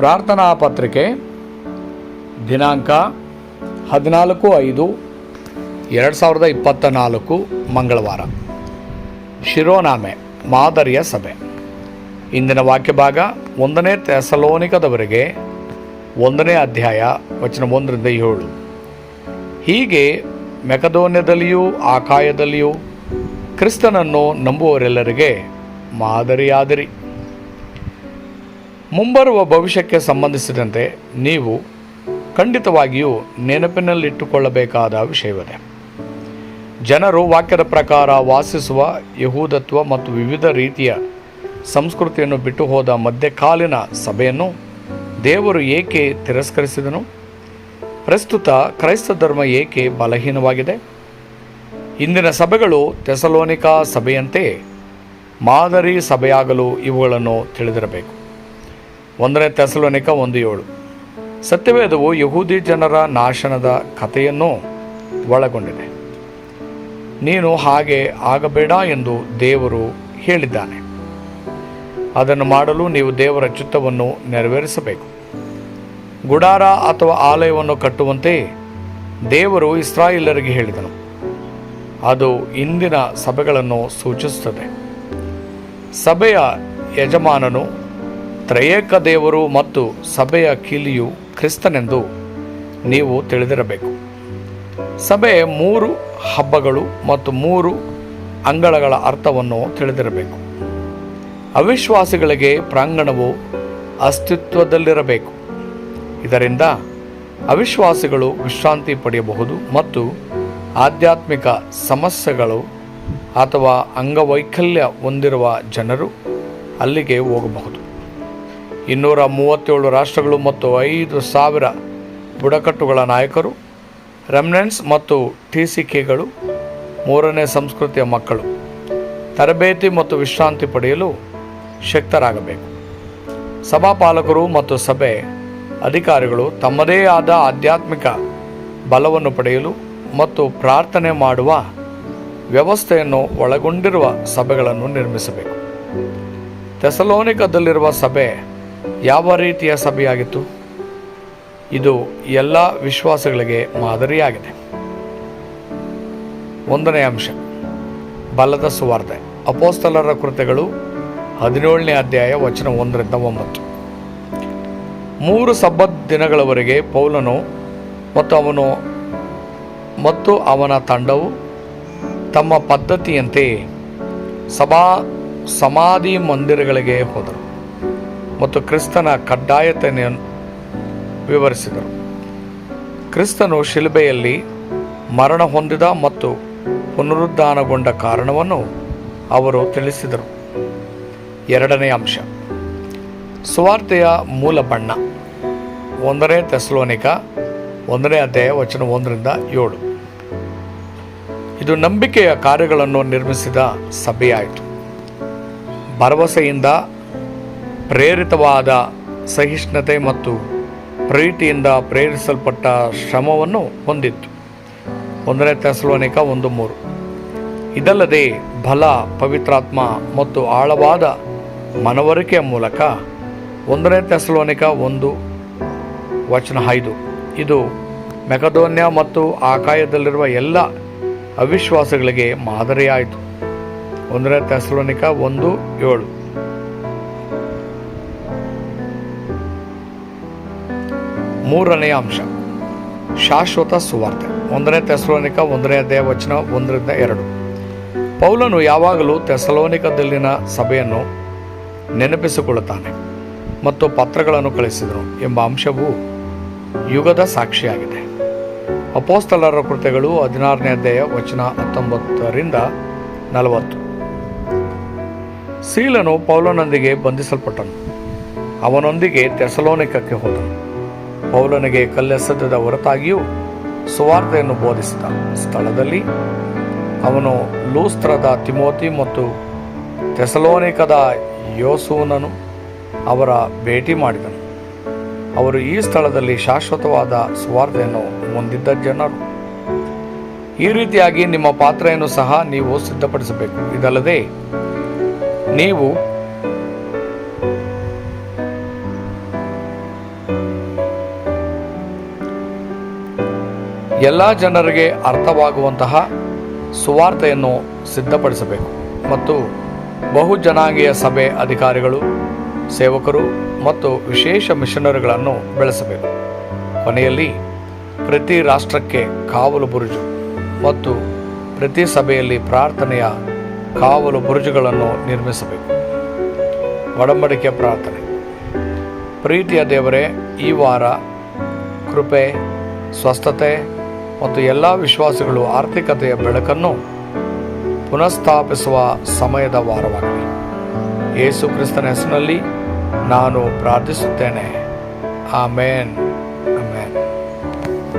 ಪ್ರಾರ್ಥನಾ ಪತ್ರಿಕೆ, ದಿನಾಂಕ ಹದಿನಾಲ್ಕು ಐದು ಎರಡು ಸಾವಿರದ ಇಪ್ಪತ್ತ ನಾಲ್ಕು ಮಂಗಳವಾರ. ಶಿರೋನಾಮೆ, ಮಾದರಿಯ ಸಭೆ. ಇಂದಿನ ವಾಕ್ಯ ಭಾಗ ಒಂದನೇ ತೆಸಲೋನಿಕದವರೆಗೆ ಒಂದನೇ ಅಧ್ಯಾಯ, ವಚನ ಒಂದರಿಂದ ಏಳು. ಹೀಗೆ ಮೆಕದೋನ್ಯದಲ್ಲಿಯೂ ಆಕಾಯದಲ್ಲಿಯೂ ಕ್ರಿಸ್ತನನ್ನು ನಂಬುವವರೆಲ್ಲರಿಗೆ ಮಾದರಿಯಾದಿರಿ. ಮುಂಬರುವ ಭವಿಷ್ಯಕ್ಕೆ ಸಂಬಂಧಿಸಿದಂತೆ ನೀವು ಖಂಡಿತವಾಗಿಯೂ ನೆನಪಿನಲ್ಲಿಟ್ಟುಕೊಳ್ಳಬೇಕಾದ ವಿಷಯವಿದೆ. ಜನರು ವಾಕ್ಯದ ಪ್ರಕಾರ ವಾಸಿಸುವ ಯಹೂದತ್ವ ಮತ್ತು ವಿವಿಧ ರೀತಿಯ ಸಂಸ್ಕೃತಿಯನ್ನು ಬಿಟ್ಟು ಹೋದ ಮಧ್ಯಕಾಲೀನ ಸಭೆಯನ್ನು ದೇವರು ಏಕೆ ತಿರಸ್ಕರಿಸಿದನು? ಪ್ರಸ್ತುತ ಕ್ರೈಸ್ತ ಧರ್ಮ ಏಕೆ ಬಲಹೀನವಾಗಿದೆ? ಇಂದಿನ ಸಭೆಗಳು ತೆಸಲೋನಿಕಾ ಸಭೆಯಂತೆ ಮಾದರಿ ಸಭೆಯಾಗಲು ಇವುಗಳನ್ನು ತಿಳಿದಿರಬೇಕು. ಒಂದನೇ ತೆಸಲೋನಿಕ ಒಂದು ಏಳು. ಸತ್ಯವೇದವು ಯಹೂದಿ ಜನರ ನಾಶನದ ಕಥೆಯನ್ನು ಒಳಗೊಂಡಿದೆ. ನೀನು ಹಾಗೆ ಆಗಬೇಡ ಎಂದು ದೇವರು ಹೇಳಿದ್ದಾನೆ. ಅದನ್ನು ಮಾಡಲು ನೀವು ದೇವರ ಚಿತ್ತವನ್ನು ನೆರವೇರಿಸಬೇಕು. ಗುಡಾರ ಅಥವಾ ಆಲಯವನ್ನು ಕಟ್ಟುವಂತೆ ದೇವರು ಇಸ್ರಾಯಿಲರಿಗೆ ಹೇಳಿದನು. ಅದು ಇಂದಿನ ಸಭೆಗಳನ್ನು ಸೂಚಿಸುತ್ತದೆ. ಸಭೆಯ ಯಜಮಾನನು ತ್ರಯೇಕ ದೇವರು ಮತ್ತು ಸಭೆಯ ಕೀಲಿಯು ಕ್ರಿಸ್ತನೆಂದು ನೀವು ತಿಳಿದಿರಬೇಕು. ಸಭೆ ಮೂರು ಹಬ್ಬಗಳು ಮತ್ತು ಮೂರು ಅಂಗಳಗಳ ಅರ್ಥವನ್ನು ತಿಳಿದಿರಬೇಕು. ಅವಿಶ್ವಾಸಿಗಳಿಗೆ ಪ್ರಾಂಗಣವು ಅಸ್ತಿತ್ವದಲ್ಲಿರಬೇಕು. ಇದರಿಂದ ಅವಿಶ್ವಾಸಿಗಳು ವಿಶ್ರಾಂತಿ ಪಡೆಯಬಹುದು ಮತ್ತು ಆಧ್ಯಾತ್ಮಿಕ ಸಮಸ್ಯೆಗಳು ಅಥವಾ ಅಂಗವೈಕಲ್ಯ ಹೊಂದಿರುವ ಜನರು ಅಲ್ಲಿಗೆ ಹೋಗಬಹುದು. ಇನ್ನೂರ ಮೂವತ್ತೇಳು ರಾಷ್ಟ್ರಗಳು ಮತ್ತು ಐದು ಸಾವಿರ ಬುಡಕಟ್ಟುಗಳ ನಾಯಕರು ರೆಮ್ನೆನ್ಸ್ ಮತ್ತು ಟಿ ಸಿ ಕೆಗಳು, ಮೂರನೇ ಸಂಸ್ಕೃತಿಯ ಮಕ್ಕಳು. ತರಬೇತಿ ಮತ್ತು ವಿಶ್ರಾಂತಿ ಪಡೆಯಲು ಶಕ್ತರಾಗಬೇಕು. ಸಭಾಪಾಲಕರು ಮತ್ತು ಸಭೆ ಅಧಿಕಾರಿಗಳು ತಮ್ಮದೇ ಆದ ಆಧ್ಯಾತ್ಮಿಕ ಬಲವನ್ನು ಪಡೆಯಲು ಮತ್ತು ಪ್ರಾರ್ಥನೆ ಮಾಡುವ ವ್ಯವಸ್ಥೆಯನ್ನು ಒಳಗೊಂಡಿರುವ ಸಭೆಗಳನ್ನು ನಿರ್ಮಿಸಬೇಕು. ತೆಸಲೋನಿಕದಲ್ಲಿರುವ ಸಭೆ ಯಾವ ರೀತಿಯ ಸಭೆಯಾಗಿತ್ತು? ಇದು ಎಲ್ಲ ವಿಶ್ವಾಸಗಳಿಗೆ ಮಾದರಿಯಾಗಿದೆ. ಒಂದನೇ ಅಂಶ, ಬಲದ ಸುವಾರ್ತೆ. ಅಪೋಸ್ತಲರ ಕೃತ್ಯಗಳು ಹದಿನೇಳನೇ ಅಧ್ಯಾಯ ವಚನ ಒಂದರಿಂದ ಒಂಬತ್ತು. ಮೂರು ಸಬ್ಬತ್ ದಿನಗಳವರೆಗೆ ಪೌಲನು ಮತ್ತು ಅವನು ಮತ್ತು ಅವನ ತಂಡವು ತಮ್ಮ ಪದ್ಧತಿಯಂತೆ ಸಭಾ ಸಮಾಧಿ ಮಂದಿರಗಳಿಗೆ ಹೋದರು. ಮತ್ತು ಕ್ರಿಸ್ತನ ಕಡ್ಡಾಯತೆಯನ್ನು ವಿವರಿಸಿದರು. ಕ್ರಿಸ್ತನು ಶಿಲುಬೆಯಲ್ಲಿ ಮರಣ ಹೊಂದಿದ ಮತ್ತು ಪುನರುದ್ಧಾನಗೊಂಡ ಕಾರಣವನ್ನು ಅವರು ತಿಳಿಸಿದರು. ಎರಡನೇ ಅಂಶ. ಸುವಾರ್ತೆಯ ಮೂಲ ಬಣ್ಣ. ಒಂದನೇ ತೆಸ್ಲೋನಿಕ ಒಂದನೇ ಅಧ್ಯಾಯ ವಚನ ಒಂದರಿಂದ ಏಳು. ಇದು ನಂಬಿಕೆಯ ಕಾರ್ಯಗಳನ್ನು ನಿರ್ಮಿಸಿದ ಸಭೆಯಾಯಿತು. ಭರವಸೆಯಿಂದ ಪ್ರೇರಿತವಾದ ಸಹಿಷ್ಣುತೆ ಮತ್ತು ಪ್ರೀತಿಯಿಂದ ಪ್ರೇರಿಸಲ್ಪಟ್ಟ ಶ್ರಮವನ್ನು ಹೊಂದಿತ್ತು. ಒಂದನೇ ತೆಸಲೋನಿಕ ಒಂದು ಮೂರು. ಇದಲ್ಲದೆ ಬಲ, ಪವಿತ್ರಾತ್ಮ ಮತ್ತು ಆಳವಾದ ಮನವರಿಕೆಯ ಮೂಲಕ ಒಂದನೇ ತೆಸಲೋನಿಕ ಒಂದು, ವಚನ ಐದು. ಇದು ಮೆಕದೋನ್ಯ ಮತ್ತು ಆಕಾಯದಲ್ಲಿರುವ ಎಲ್ಲ ಅವಿಶ್ವಾಸಗಳಿಗೆ ಮಾದರಿಯಾಯಿತು. ಒಂದನೇ ತೆಸಲೋನಿಕ ಒಂದು ಏಳು. ಮೂರನೆಯ ಅಂಶ. ಶಾಶ್ವತ ಸುವಾರ್ತೆ. ಒಂದನೇ ತೆಸಲೋನಿಕ ಒಂದನೇ ಅಧ್ಯಾಯ ವಚನ ಒಂದರಿಂದ ಎರಡು. ಪೌಲನು ಯಾವಾಗಲೂ ತೆಸಲೋನಿಕದಲ್ಲಿನ ಸಭೆಯನ್ನು ನೆನಪಿಸಿಕೊಳ್ಳುತ್ತಾನೆ ಮತ್ತು ಪತ್ರಗಳನ್ನು ಕಳಿಸಿದನು ಎಂಬ ಅಂಶವು ಯುಗದ ಸಾಕ್ಷಿಯಾಗಿದೆ. ಅಪೋಸ್ತಲರ ಕೃತ್ಯಗಳು ಹದಿನಾರನೇ ಅಧ್ಯಾಯ, ವಚನ ಹತ್ತೊಂಬತ್ತರಿಂದ ನಲವತ್ತು. ಸೀಲನು ಪೌಲನೊಂದಿಗೆ ಬಂಧಿಸಲ್ಪಟ್ಟನು. ಅವನೊಂದಿಗೆ ತೆಸಲೋನಿಕಕ್ಕೆ ಹೋದನು. ಪೌಲನಿಗೆ ಕಲ್ಲೆಸೆತದ ಹೊರತಾಗಿಯೂ ಸುವಾರ್ತೆಯನ್ನು ಬೋಧಿಸಿದ ಸ್ಥಳದಲ್ಲಿ ಅವನು ಲೂಸ್ತ್ರದ ತಿಮೋತಿ ಮತ್ತು ತೆಸಲೋನಿಕದ ಯೋಸೂನನು ಅವರ ಭೇಟಿ ಮಾಡಿದನು. ಅವರು ಈ ಸ್ಥಳದಲ್ಲಿ ಶಾಶ್ವತವಾದ ಸುವಾರ್ತೆಯನ್ನು ಹೊಂದಿದ್ದ ಜನರು. ಈ ರೀತಿಯಾಗಿ ನಿಮ್ಮ ಪಾತ್ರೆಯನ್ನು ಸಹ ನೀವು ಸಿದ್ಧಪಡಿಸಬೇಕು. ಇದಲ್ಲದೆ, ನೀವು ಎಲ್ಲ ಜನರಿಗೆ ಅರ್ಥವಾಗುವಂತಹ ಸುವಾರ್ತೆಯನ್ನು ಸಿದ್ಧಪಡಿಸಬೇಕು. ಮತ್ತು ಬಹುಜನಾಂಗೀಯ ಸಭೆ ಅಧಿಕಾರಿಗಳು, ಸೇವಕರು ಮತ್ತು ವಿಶೇಷ ಮಿಷನರಿಗಳನ್ನು ಬೆಳೆಸಬೇಕು. ಕೊನೆಯಲ್ಲಿ ಪ್ರತಿ ರಾಷ್ಟ್ರಕ್ಕೆ ಕಾವಲು ಬುರುಜು ಮತ್ತು ಪ್ರತಿ ಸಭೆಯಲ್ಲಿ ಪ್ರಾರ್ಥನೆಯ ಕಾವಲು ಬುರುಜುಗಳನ್ನು ನಿರ್ಮಿಸಬೇಕು. ಒಡಂಬಡಿಕೆ ಪ್ರಾರ್ಥನೆ. ಪ್ರೀತಿಯ ದೇವರೇ, ಈ ವಾರ ಕೃಪೆ, ಸ್ವಸ್ಥತೆ ಮತ್ತು ಎಲ್ಲ ವಿಶ್ವಾಸಿಗಳು ಆರ್ಥಿಕತೆಯ ಬೆಳಕನ್ನು ಪುನಃಸ್ಥಾಪಿಸುವ ಸಮಯದ ವಾರವಾಗಿದೆ ಯೇಸು ಕ್ರಿಸ್ತನ ಹೆಸರಿನಲ್ಲಿ ನಾನು ಪ್ರಾರ್ಥಿಸುತ್ತೇನೆ. ಆಮೇನ್.